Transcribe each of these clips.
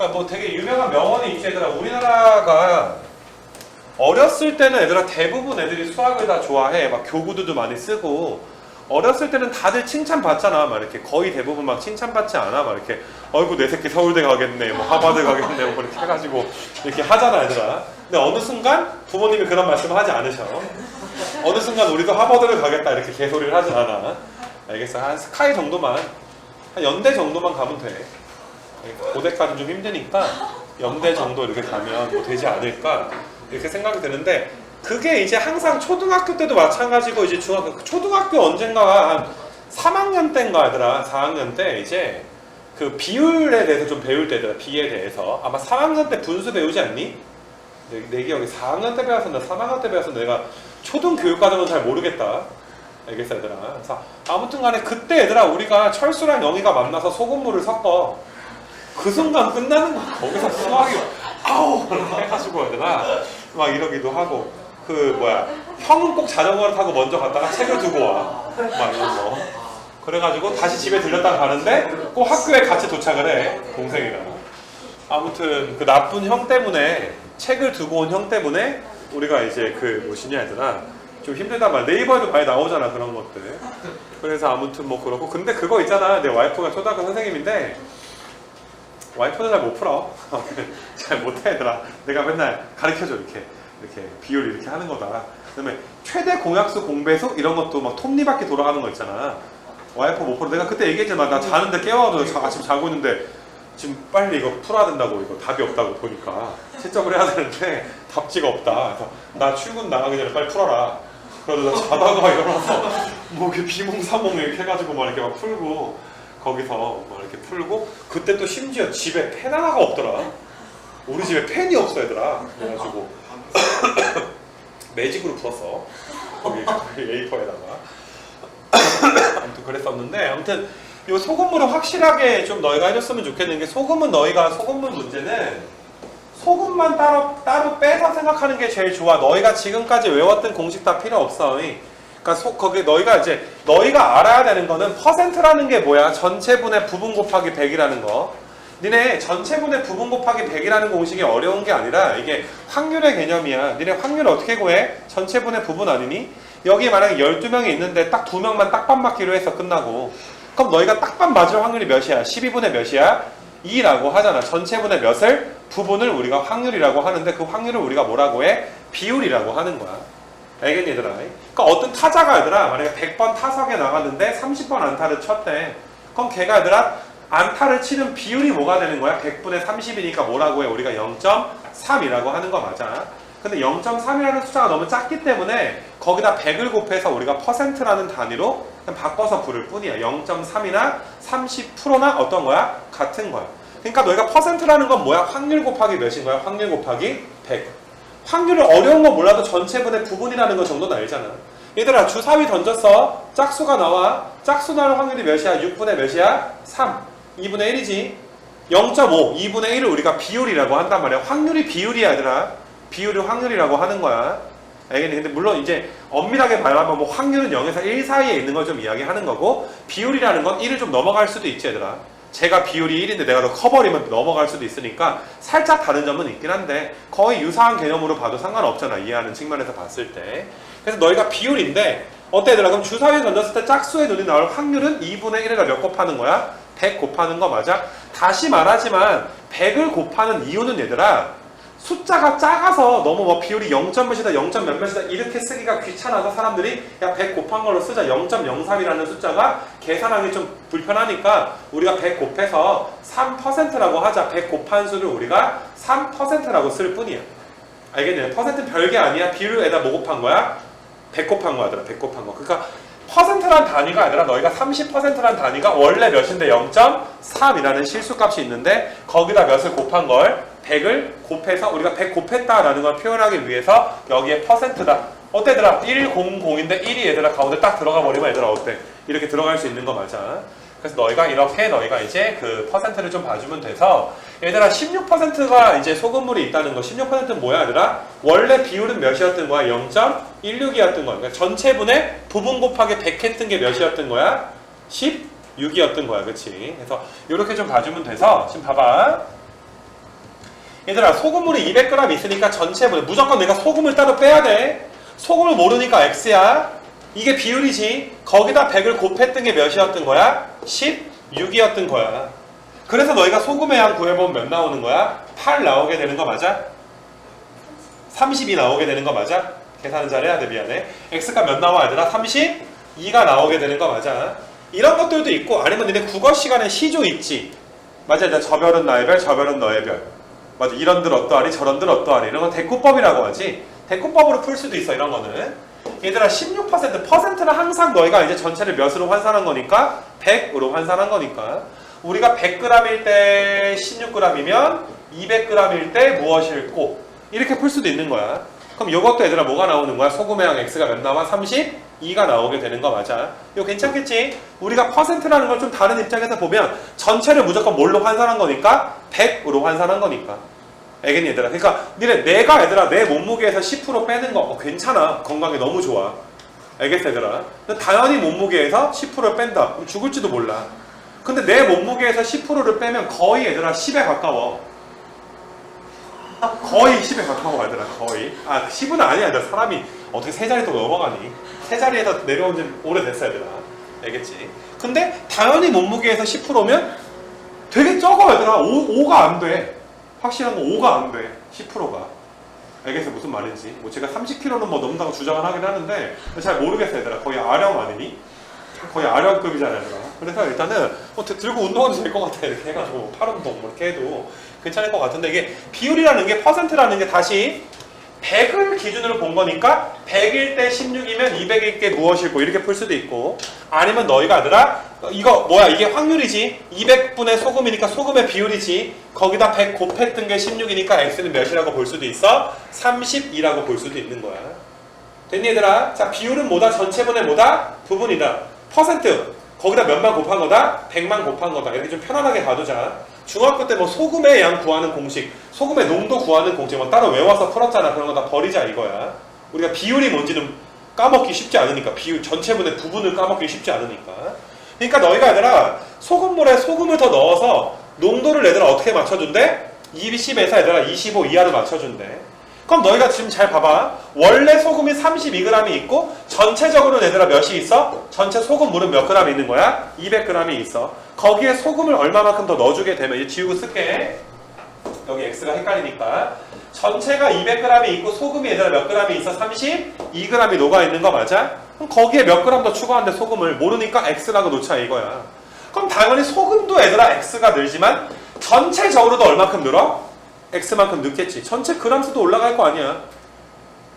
그러니까 뭐 되게 유명한 명언이 있지 얘들아. 우리나라가 어렸을 때는 얘들아 대부분 애들이 수학을 다 좋아해. 막 교구들도 많이 쓰고. 어렸을 때는 다들 칭찬 받잖아. 막 이렇게 거의 대부분 막 칭찬 받지 않아. 막 이렇게 어이구 내 새끼 서울대 가겠네. 뭐 하버드 가겠네. 뭐 이렇게 해가지고 이렇게 하잖아 얘들아. 근데 어느 순간 부모님이 그런 말씀을 하지 않으셔. 어느 순간 우리도 하버드를 가겠다. 이렇게 개소리를 하진 않아. 알겠어? 한 스카이 정도만 한 연대 정도만 가면 돼 고대까지 좀 힘드니까 연대 정도 이렇게 가면 뭐 되지 않을까 이렇게 생각이 드는데 그게 이제 항상 초등학교 때도 마찬가지고 이제 중학교 초등학교 언젠가 한 3학년 때인가 하더라 4학년 때 이제 그 비율에 대해서 좀 배울 때더라 비에 대해서. 아마 3학년 때 분수 배우지 않니? 내, 내 기억에 4학년 때 배웠었나 3학년 때 배웠었나? 내가 초등 교육 과정은 잘 모르겠다. 알겠어 얘들아. 그래서 아무튼 간에 그때 얘들아 우리가 철수랑 영희가 만나서 소금물을 섞어 그 순간 끝나는 거야. 거기서 수학이 아우! 해가지고 얘들아 막 이러기도 하고 그 뭐야 형은 꼭 자전거를 타고 먼저 갔다가 책을 두고 와 막 이런 거. 그래가지고 다시 집에 들렸다 가는데 꼭 학교에 같이 도착을 해 동생이랑. 아무튼 그 나쁜 형 때문에 책을 두고 온 형 때문에 우리가 이제 그 뭐시냐 얘들아. 좀 힘들단 말 네이버에도 많이 나오잖아 그런 것들. 그래서 아무튼 뭐 그렇고. 근데 그거 있잖아. 내 와이프가 초등학교 선생님인데 와이프는 잘 못 풀어. 잘 못해 얘들아. 내가 맨날 가르쳐줘 이렇게 이렇게 비율 이렇게 하는 거다. 그다음에 최대 공약수 공배수 이런 것도 막 톱니바퀴 돌아가는 거 있잖아. 와이프 못 풀어. 내가 그때 얘기했지만 나 자는데 깨워도 자, 아침 자고 있는데 지금 빨리 이거 풀어야 된다고 이거 답이 없다고 보니까 채점을 해야 되는데 답지가 없다. 그래서 나 출근 나가기 전에 빨리 풀어라. 그러다 나 자다가 일어나서 뭐 이렇게 비몽사몽 이렇게 해가지고 막 이렇게 막 풀고 거기서 막 이렇게 풀고 그때 또 심지어 집에 펜 하나가 없더라. 우리 집에 펜이 없어 얘들아. 그래가지고 매직으로 풀었어. 거기 A4에다가. 아무튼 그랬었는데 아무튼 이 소금물을 확실하게 좀 너희가 해줬으면 좋겠는 게 소금은 너희가 소금물 문제는 소금만 따로 따로 빼서 생각하는 게 제일 좋아. 너희가 지금까지 외웠던 공식 다 필요 없어. 그러니까 소, 거기 너희가 이제 너희가 알아야 되는 거는 퍼센트라는 게 뭐야? 전체분의 부분 곱하기 100이라는 거. 니네 전체분의 부분 곱하기 100이라는 공식이 어려운 게 아니라 이게 확률의 개념이야. 니네 확률 어떻게 구해? 전체분의 부분 아니니? 여기 만약에 12명이 있는데 딱 2명만 딱밥 맞기로 해서 끝나고 그럼 너희가 딱밥 맞을 확률이 몇이야? 12분의 몇이야? 2라고 하잖아. 전체분의 몇을? 부분을 우리가 확률이라고 하는데 그 확률을 우리가 뭐라고 해? 비율이라고 하는 거야. 알겠니 얘들아? 그러니까 어떤 타자가 얘들아 만약에 100번 타석에 나갔는데 30번 안타를 쳤대. 그럼 걔가 얘들아 안타를 치는 비율이 뭐가 되는 거야? 100분의 30이니까 뭐라고 해? 우리가 0.3이라고 하는 거 맞아. 근데 0.3이라는 숫자가 너무 작기 때문에 거기다 100을 곱해서 우리가 퍼센트라는 단위로 바꿔서 부를 뿐이야. 0.3이나 30%나 어떤 거야? 같은 거야. 그러니까 너희가 퍼센트라는 건 뭐야? 확률 곱하기 몇인 거야? 확률 곱하기 100. 확률을 어려운 거 몰라도 전체분의 부분이라는 거 정도는 알잖아. 얘들아 주사위 던졌어. 짝수가 나와. 짝수 나올 확률이 몇이야? 6분의 몇이야? 3. 2분의 1이지. 0.5. 2분의 1을 우리가 비율이라고 한단 말이야. 확률이 비율이야 얘들아. 비율이 확률이라고 하는 거야. 알겠니? 근데 물론 이제 엄밀하게 말하면 뭐 확률은 0에서 1 사이에 있는 걸 좀 이야기하는 거고 비율이라는 건 1을 좀 넘어갈 수도 있지 얘들아. 제가 비율이 1인데 내가 더 커버리면 넘어갈 수도 있으니까 살짝 다른 점은 있긴 한데 거의 유사한 개념으로 봐도 상관없잖아 이해하는 측면에서 봤을 때 그래서 너희가 비율인데 어때 얘들아 그럼 주사위에 던졌을 때 짝수의 눈이 나올 확률은 2분의 1에다 몇 곱하는 거야? 100 곱하는 거 맞아? 다시 말하지만 100을 곱하는 이유는 얘들아 숫자가 작아서 너무 뭐 비율이 0점 몇이다 0점 몇몇이다 이렇게 쓰기가 귀찮아서 사람들이 야 100 곱한 걸로 쓰자. 0.03이라는 숫자가 계산하기 좀 불편하니까 우리가 100 곱해서 3%라고 하자. 100 곱한 수를 우리가 3%라고 쓸 뿐이야. 알겠냐? 퍼센트 별게 아니야. 비율에다 뭐 곱한 거야? 100 곱한 거야 얘들아 100 곱한 거. 그러니까 퍼센트란 단위가 아니라 너희가 30%란 단위가 원래 몇인데? 0.3이라는 실수값이 있는데 거기다 몇을 곱한 걸 100을 곱해서 우리가 100 곱했다라는 걸 표현하기 위해서 여기에 퍼센트다. 어때더라? 100인데 1이 얘들아 가운데 딱 들어가 버리면 얘들아 어때? 이렇게 들어갈 수 있는 거 맞아. 그래서 너희가 이렇게 너희가 이제 그 퍼센트를 좀 봐주면 돼서 얘들아 16%가 이제 소금물이 있다는 거 16%는 뭐야 얘들아? 원래 비율은 몇이었던 거야? 0.16이었던 거야. 그러니까 전체분의 부분 곱하기 100 했던 게 몇이었던 거야? 16이었던 거야. 그치? 그래서 이렇게 좀 봐주면 돼서 지금 봐봐. 얘들아 소금물이 200g 있으니까 전체분에 무조건 내가 소금을 따로 빼야 돼. 소금을 모르니까 x야. 이게 비율이지. 거기다 100을 곱했던 게 몇이었던 거야? 16이었던 거야. 그래서 너희가 소금의 양 구해보면 몇 나오는 거야? 8 나오게 되는 거 맞아? 30이 나오게 되는 거 맞아? 계산은 잘해야 돼 미안해. x가 몇 나와 얘들아? 32가 나오게 되는 거 맞아? 이런 것들도 있고 아니면 너네 국어 시간에 시조 있지? 맞아 저별은 나의 별 저별은 너의 별 맞아 이런들 어떠하리 저런들 어떠하리 이런 건 대꾸법이라고 하지. 대꾸법으로 풀 수도 있어 이런 거는. 얘들아 16% 퍼센트는 항상 너희가 이제 전체를 몇으로 환산한 거니까? 100으로 환산한 거니까. 우리가 100g일 때 16g이면 200g일 때 무엇일꼬 이렇게 풀 수도 있는 거야. 그럼 이것도 얘들아 뭐가 나오는 거야? 소금의 양 x가 몇 나와? 32가 나오게 되는 거 맞아. 이거 괜찮겠지? 우리가 퍼센트라는 걸 좀 다른 입장에서 보면 전체를 무조건 뭘로 환산한 거니까? 100으로 환산한 거니까 알겠니 얘들아? 그러니까 니네 내가 얘들아 내 몸무게에서 10% 빼는 거 어, 괜찮아. 건강에 너무 좋아. 알겠어 얘들아? 당연히 몸무게에서 10%를 뺀다. 그럼 죽을지도 몰라. 근데 내 몸무게에서 10%를 빼면 거의 얘들아 10에 가까워. 거의 10에 가까워 얘들아. 거의. 아 10은 아니야 얘들아. 사람이 어떻게 세 자리 또 넘어가니? 세 자리에서 내려온 지 오래됐어 얘들아. 알겠지? 근데 당연히 몸무게에서 10%면 되게 적어 얘들아. 5, 5가 안돼 확실한 거 5가 안 돼. 10%가. 알겠어 무슨 말인지. 뭐 제가 30kg는 뭐 넘는다고 주장을 하긴 하는데 잘 모르겠어 얘들아. 거의 아령 아니니? 거의 아령급이잖아 얘들아. 그래서 일단은 뭐 들- 들고 운동해도 될 것 같아. 이렇게 해가지고 팔 운동 뭐 이렇게 해도 괜찮을 것 같은데 이게 비율이라는 게 퍼센트라는 게 다시 100을 기준으로 본 거니까 100일 때 16이면 200일 때 무엇일고 이렇게 풀 수도 있고 아니면 너희가 아들아 이거 뭐야? 이게 확률이지? 200분의 소금이니까 소금의 비율이지. 거기다 100 곱했던 게 16이니까 x는 몇이라고 볼 수도 있어? 32라고 볼 수도 있는 거야. 됐니 얘들아? 자 비율은 뭐다? 전체분의 뭐다? 부분이다. 퍼센트. 거기다 몇만 곱한 거다? 100만 곱한 거다. 이렇게 좀 편안하게 봐두자. 중학교 때 뭐 소금의 양 구하는 공식, 소금의 농도 구하는 공식 뭐 따로 외워서 풀었잖아. 그런 거 다 버리자 이거야. 우리가 비율이 뭔지는 까먹기 쉽지 않으니까. 비율 전체분의 부분을 까먹기 쉽지 않으니까. 그러니까 너희가 얘들아 소금물에 소금을 더 넣어서 농도를 얘들아 어떻게 맞춰준대? 20에서 얘들아 25 이하로 맞춰준대. 그럼 너희가 지금 잘 봐봐. 원래 소금이 32g이 있고 전체적으로 얘들아 몇이 있어? 전체 소금물은 몇 g 있는 거야? 200g이 있어. 거기에 소금을 얼마만큼 더 넣어주게 되면 이제 지우고 쓸게. 여기 x가 헷갈리니까. 전체가 200g이 있고 소금이 얘들아 몇 g이 있어? 32g이 녹아 있는 거 맞아? 그럼 거기에 몇 g 더 추가한데 소금을 모르니까 x라고 놓자 이거야. 그럼 당연히 소금도 얘들아 x가 늘지만 전체적으로도 얼마큼 늘어? x만큼 넣겠지. 전체 그람수도 올라갈 거 아니야.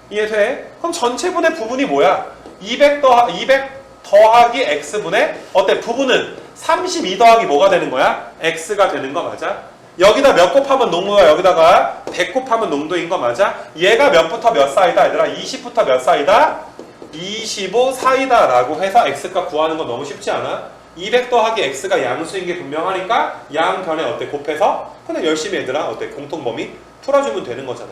이해돼? 그럼 전체분의 부분이 뭐야? 200 더하 200 더하기 x분의 어때? 부분은 32 더하기 뭐가 되는 거야? x가 되는 거 맞아? 여기다 몇 곱하면 농도야? 여기다가 100 곱하면 농도인 거 맞아? 얘가 몇부터 몇 사이다? 얘들아 20부터 몇 사이다? 25 사이다 라고 해서 x값 구하는 건 너무 쉽지 않아? 200 더하기 x가 양수인 게 분명하니까 양변에 어때? 곱해서 그냥 열심히 얘들아 어때? 공통범위 풀어주면 되는 거잖아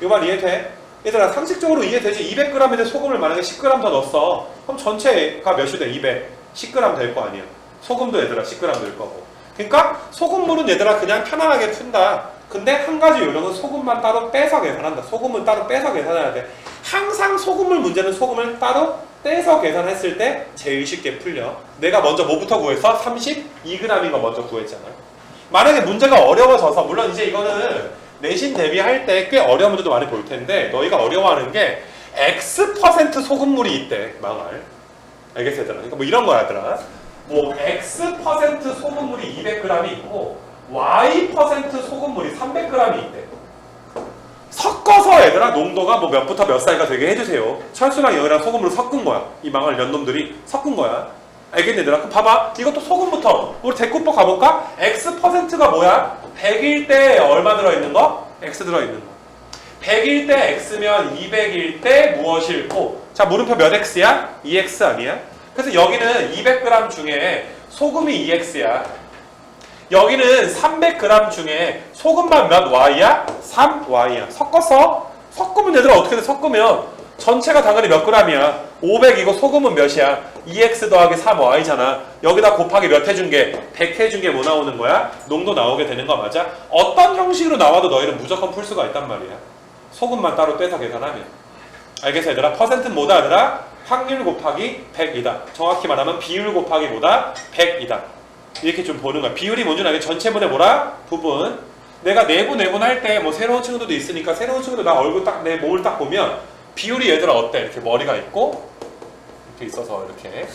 이말 이해돼? 얘들아 상식적으로 이해되지? 200g인데 소금을 만약에 10g 더 넣었어 그럼 전체가 몇이 돼? 200 10g 될 거 아니야 소금도 얘들아 10g 될 거고 그러니까 소금물은 얘들아 그냥 편안하게 푼다 근데 한 가지 요령은 소금만 따로 빼서 계산한다 소금은 따로 빼서 계산해야 돼 항상 소금물 문제는 소금을 따로 떼서 계산했을 때 제일 쉽게 풀려. 내가 먼저 뭐부터 구했어? 32g인 거 먼저 구했잖아. 만약에 문제가 어려워져서 물론 이제 이거는 내신 대비할 때 꽤 어려운 문제도 많이 볼 텐데 너희가 어려워하는 게 X% 소금물이 있대 망할. 알겠어 얘들아? 그러니까 뭐 이런 거야 얘들아. 뭐 X% 소금물이 200g이 있고 Y% 소금물이 300g이 있대 섞어서 얘들아 농도가 뭐 몇부터 몇 사이가 되게 해주세요 철수랑 여기랑 소금으로 섞은 거야 이 망할 연놈들이 섞은 거야 알겠니 얘들아? 그럼 봐봐 이것도 소금부터 우리 대꾸법 가볼까? X%가 뭐야? 100일 때 얼마 들어있는 거? X 들어있는 거 100일 때 X면 200일 때 무엇일고 자 물음표 몇 X야? 2X 아니야? 그래서 여기는 200g 중에 소금이 2X야 여기는 300g 중에 소금만 몇 Y야? 3Y야 섞었어? 섞으면 얘들아 어떻게 돼? 섞으면 전체가 당연히 몇 g이야? 500이고 소금은 몇이야? 2x 더하기 3y잖아. 여기다 곱하기 몇 해준 게? 100 해준 게 뭐 나오는 거야? 농도 나오게 되는 거 맞아? 어떤 형식으로 나와도 너희는 무조건 풀 수가 있단 말이야. 소금만 따로 떼서 계산하면. 알겠어 얘들아? 퍼센트는 뭐다 얘들아? 확률 곱하기 100이다. 정확히 말하면 비율 곱하기 뭐다? 100이다. 이렇게 좀 보는 거야. 비율이 뭔지 알겠지? 전체분의 뭐라? 부분. 내가 내분 내분 할 때 뭐 새로운 친구들도 있으니까 새로운 친구들 나 얼굴 딱 내 몸을 딱 보면 비율이 얘들아 어때? 이렇게 머리가 있고 이렇게 있어서 이렇게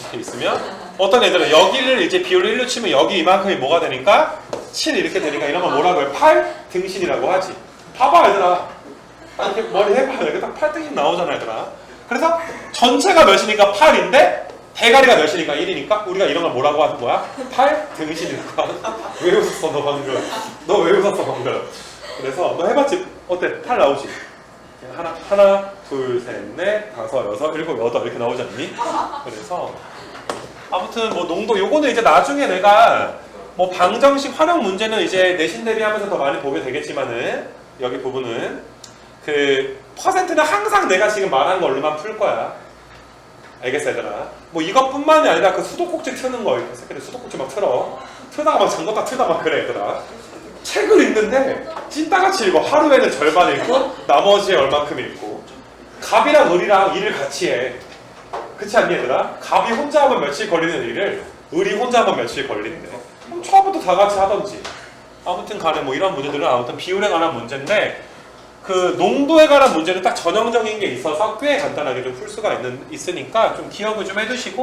이렇게 있으면 어떤 애들은 여기를 이제 비율을 1로 치면 여기 이만큼이 뭐가 되니까 7 이렇게 되니까 건 뭐라고 해? 팔 등신이라고 하지. 봐봐 얘들아. 아, 이렇게 머리 해봐. 이렇게 딱 팔등신 나오잖아 얘들아. 그래서 전체가 몇이니까 8인데 대가리가 몇이니까 1이니까 우리가 이런 걸 뭐라고 하는 거야? 팔 등신이라고 하는 왜 웃었어 너 방금? 너 왜 웃었어 방금? 그래서 너 해봤지? 어때? 팔 나오지? 하나, 하나, 둘, 셋, 넷, 다섯, 여섯, 일곱, 여덟 이렇게 나오지 않니? 그래서 아무튼 뭐 농도 요거는 이제 나중에 내가 뭐 방정식 활용 문제는 이제 내신 대비하면서 더 많이 보게 되겠지만은 여기 부분은 그 퍼센트는 항상 내가 지금 말한 걸로만 풀 거야. 알겠어 얘들아? 뭐 이것뿐만이 아니라 그 수도꼭지 트는 거 이렇게 새끼들 수도꼭지 막 틀어. 틀다가 막 잠궜다 틀다 막 그래 얘들아. 책을 읽는데 찐따같이 읽어. 하루에는 절반 읽고 나머지에 얼만큼 읽고. 갑이랑 을이랑 일을 같이 해. 그렇지 않니 얘들아? 갑이 혼자 하면 며칠 걸리는 일을 을이 혼자 하면 며칠 걸린대 그럼 처음부터 다 같이 하던지. 아무튼 간에 뭐 이런 문제들은 아무튼 비율에 관한 문제인데 그 농도에 관한 문제는 딱 전형적인 게 있어서 꽤 간단하게 좀 풀 수가 있는 있으니까 좀 기억을 좀 해두시고